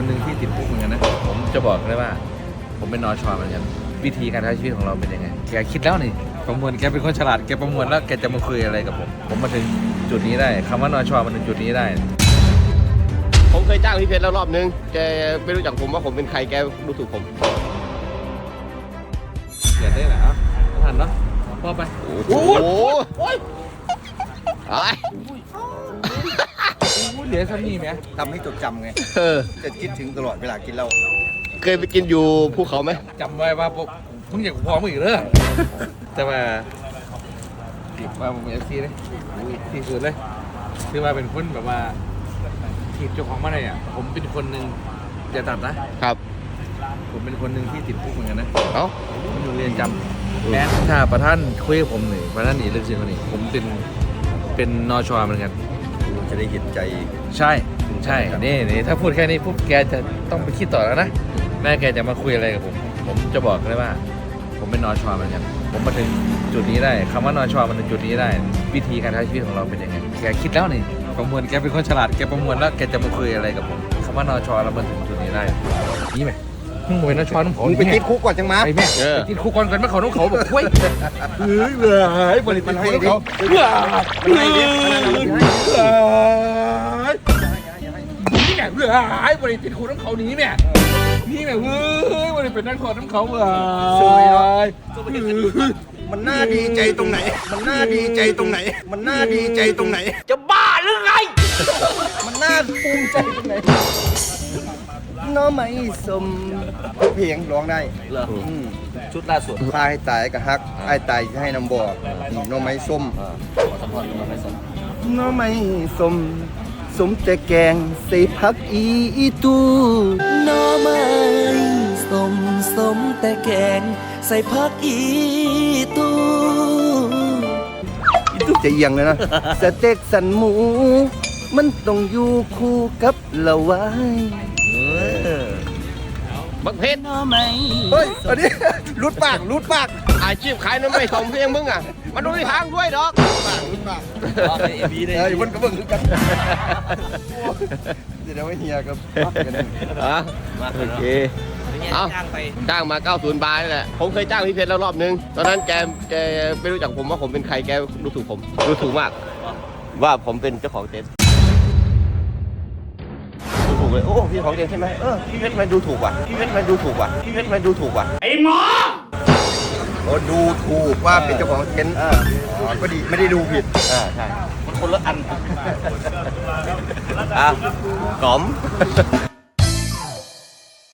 คนหนึ่งที่ติดคุกเหมือนกันนะ ผมจะบอกเลยว่า ผมเป็นนอชอเหมือนกันวิธีการใช้ชีวิตของเราเป็นยังไง แกคิดแล้วนี่ ประมวลแกเป็นคนฉลาด แกประมวลแล้วแกจะมาคุยอะไรกับผม ผมมาถึงจุดนี้ได้คำว่านอชอมาถึงจุดนี้ได้ ผมเคยจ้างพี่เพชรแล้วรอบนึง แกไม่รู้จักผมว่าผมเป็นใคร แกดูถูกผมเขียนได้เหรอทันเนาะพ่อไป โอ้โหอะ ไรเหลือซ้ำนี่ไหมทำให้จดจำไง เออ จะคิดถึงตลอดเวลากินเหล้าเคยไปกินอยู่ภูเขาไหมจำไว้ว่าพวกมึงอยากพอมึงอีกเด้อแต่ว่าติดว่าผมเอฟซีเลยที่สุดเลยคือว่าเป็นคนแบบว่าทีบเจ้าของมาได้อะผมเป็นคนหนึ่งอย่าตัดนะครับ ผมเป็นคนหนึ่งที่ติดคุกเหมือนกันนะเอ้าผมอยู่เรียนจำแม้ถ้าประท่านคุยกับผมหนึ่งประท่านหนีเรื่องสิ่งคนนี้ผมเป็นเป็นนอชอเหมือนกัน จะได้เห็นใจ ใช่ใช่นี่นี่ถ้าพูดแค่นี้ปุ๊บแกจะต้องไปคิดต่อแล้วนะ แม่แกจะมาคุยอะไรกับผม ผมจะบอกเลยว่า ผมเป็นนอชอเหมือนกันผมมาถึงจุดนี้ได้คำว่านอชอมาถึงจุดนี้ได้ วิธีการใช้ชีวิตของเราเป็นยังไงแกคิดแล้วนี่ประมวลแกเป็นคนฉลาดแกประมวลแล้วแกจะมาคุยอะไรกับผมคำว่านอชอแล้วมันถึงจุดนี้ได้นี่ไหมมึงเป็นนอชอน้ำเขามึงไปติดคุกก่อนจังมา ไอ้แม่เออ ไปติดคุกก่อนกันมาเขาน้ำเขาแบบเฮ้ยเฮ้ยเบื่อหายบริษัทมันให้ให้ดิเขามันใหายบริษัทคุกน้ำเขาหนีแม่นี่แม่เว้ยบริษัทเป็นนักขอน้ำเขาเบื่อหายมันน่าดีใจตรงไหน มันน่าดีใจตรงไหน มันน่าดีใจตรงไหน จะบ้าหรือไง มันน่าภูมิใจตรงไหนน้อไม่สมเพลงร้องได้เหรออืมชุดล่าสุดพาให้ตายกับฮักไอ้ตายให้น้ำบ่อน้อไม่ส้มขอสัมภาษณ์มาไม่สนน้อไม่สม สมแต่แกงใส่ผักอีตูหน่อไม้สมสมแต่แกงใส่ผักอีตูจะเอียงเลยนะ สเต็กสันหมู มันต้องอยู่คู่กับละไว้ บักเพชรหน่อไม้เฮ้ยอันนี้รุดปากรุดปากอาชีพขายน้ำไม่สมเพียงมึงอะ มันดูทางด้วยดอกรุดปากเอ็มบีได้เอ้ยมันก็เบิ่งคือกันเดี๋ยวไว้เฮียครับกันอะโอเคเอาจ้างมา 90 บาทนี่แหละ ผมเคยจ้างพี่เพชรแล้วรอบนึง ตอนนั้นแก แกไม่รู้จักผมว่าผมเป็นใคร แกดูถูกผม ดูถูกมาก ว่าผมเป็นเจ้าของเต็นท์ดูถู กเลยโอ้พี่ของเต็นท์ใช่ไหมเออพี่เพชรทำไมดูถูกว่ะพี่เพชรทำไมดูถูกว่ะพี่เพชรทำไมดูถูกว่ะโอ้ดูถูกว่าเป็นเจ้าของเต็นท์อ๋อก็ดีไม่ได้ดูผิดอ่าใช่มันคนละอันอะกล่อม